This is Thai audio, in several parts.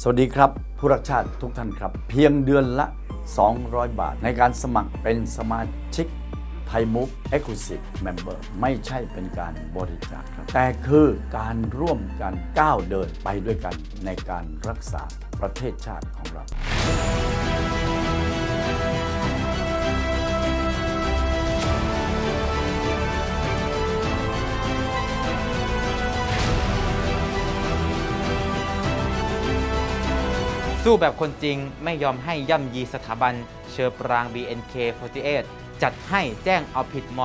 สวัสดีครับ ผู้รักชาติทุกท่านครับ เพียงเดือนละ 200 บาท ในการสมัครเป็นสมาชิกไทยมุกเอ็กซ์คลูซีฟเมมเบอร์ไม่ใช่เป็นการบริจาคครับ แต่คือการร่วมกันก้าวเดินไปด้วยกันในการรักษาประเทศชาติของเรา สู้แบบคนจริงไม่ยอมให้ย่ำยีสถาบัน เชอปราง BNK48 จัดให้แจ้งเอาผิดม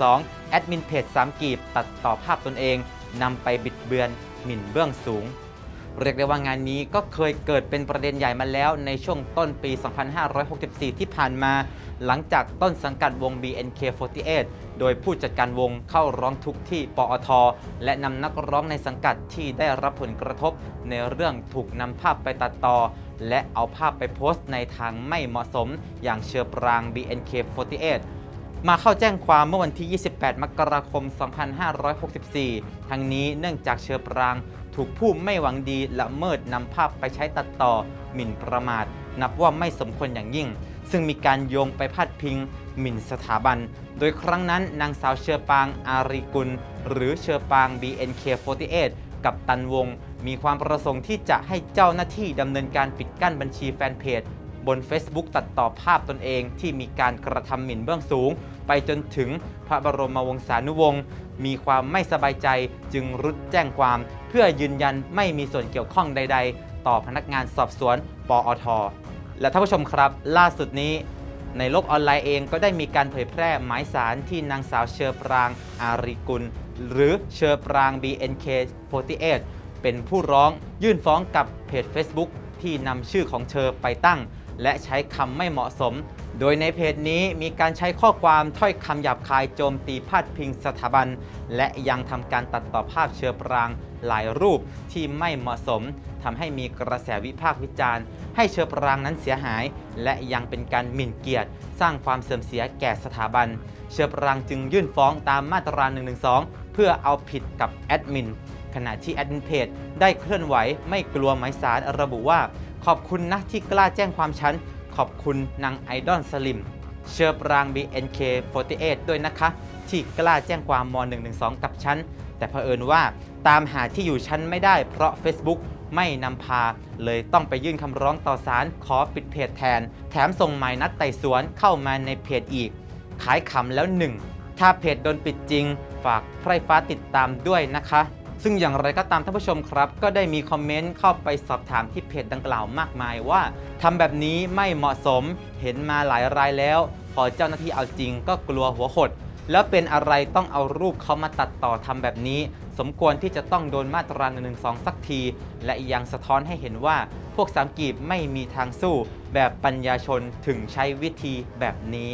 .112 แอดมินเพจ3กีบตัดต่อภาพตนเองนำไปบิดเบือนหมิ่นเบื้องสูง เรียกได้ว่างานนี้ก็เคยเกิดเป็นประเด็นใหญ่มาแล้วในช่วงต้นปี 2564 ที่ผ่านมา หลังจากต้นสังกัดวง BNK48 โดยผู้จัดการวงเข้าร้องทุกข์ที่ปอท และนำนักร้องในสังกัดที่ได้รับผลกระทบ ในเรื่องถูกนำภาพไปตัดต่อ และเอาภาพไปโพสต์ในทางไม่เหมาะสม อย่างเชือปราง BNK48 มาเข้าแจ้งความเมื่อวันที่ 28 มกราคม 2564 ทั้งนี้เนื่องจากเชือปราง ถูกผู้ไม่หวังดีละเมิดนำภาพไปใช้ตัดต่อหมิ่นประมาท นับว่าไม่สมควรอย่างยิ่ง ซึ่งมีการโยงไปพาดพิงหมิ่นสถาบัน โดยครั้งนั้นนางสาวเชอปางอารีกุล หรือเชอปาง BNK48 กับตันวง มีความประสงค์ที่จะให้เจ้าหน้าที่ดำเนินการปิดกั้นบัญชีแฟนเพจบน Facebook ตัดต่อภาพตนเองที่มีการกระทำหมิ่นเบื้องสูง ไปจนถึงพระบรมวงศานุวงศ์ มีความไม่สบายใจจึงรุดแจ้งความ เพื่อยืนยันไม่มีส่วนเกี่ยวข้องใด ๆ ต่อพนักงานสอบสวน ปอท และท่านผู้ชมครับ ล่าสุดนี้ ในโลกออนไลน์เองก็ได้มีการเผยแพร่หมายสารที่นางสาวเชอปรางอารีกุล หรือเชอปราง BNK48 เป็นผู้ร้องยื่นฟ้องกับเพจ Facebook ที่นำชื่อของเธอไปตั้ง และใช้คำไม่เหมาะสม โดยในเพจนี้มีการใช้ข้อความถ้อยคำหยาบคายโจมตีพาดพิงสถาบัน และยังทำการตัดต่อภาพเชื้อปรางหลายรูปที่ไม่เหมาะสมทำให้มีกระแสวิพากษ์วิจารณ์ ให้เชื้อปรางนั้นเสียหาย และยังเป็นการหมิ่นเกียรติ สร้างความเสื่อมเสียแก่สถาบัน เชื้อปรางจึงยื่นฟ้องตามมาตรา112 เพื่อเอาผิดกับแอดมินขณะที่แอดมินเพจได้เคลื่อนไหวไม่กลัวหมายสารระบุว่า ขอบคุณนะที่กล้าแจ้งความฉัน ขอบคุณนางไอดอลสลิม เชอร์ปราง BNK48 ด้วยนะคะ ที่กล้าแจ้งความม .112 กับฉัน แต่เผอิญว่าตามหาที่อยู่ฉันไม่ได้เพราะ Facebook ไม่นำพา เลยต้องไปยื่นคำร้องต่อศาลขอปิดเพจแทน แถมส่งหมายนัดไต่สวนเข้ามาในเพจอีก ขายขำแล้วหนึ่งถ้าเพจโดนปิดจริง ฝากไพร่ฟ้าติดตามด้วยนะคะ ซึ่งอย่างไรก็ตามท่านผู้ชมครับ ก็ได้มีคอมเมนต์เข้าไปสอบถามที่เพจดังกล่าวมากมายว่าทำแบบนี้ไม่เหมาะสมเห็นมาหลายรายแล้ว พอเจ้าหน้าที่เอาจริงก็กลัวหัวหดแล้วเป็นอะไรต้องเอารูปเขามาตัดต่อทำแบบนี้ สมควรที่จะต้องโดนมาตรา1นึสักที และยังสะท้อนให้เห็นว่า พวกสามกีบไม่มีทางสู้ แบบปัญญาชนถึงใช้วิธีแบบนี้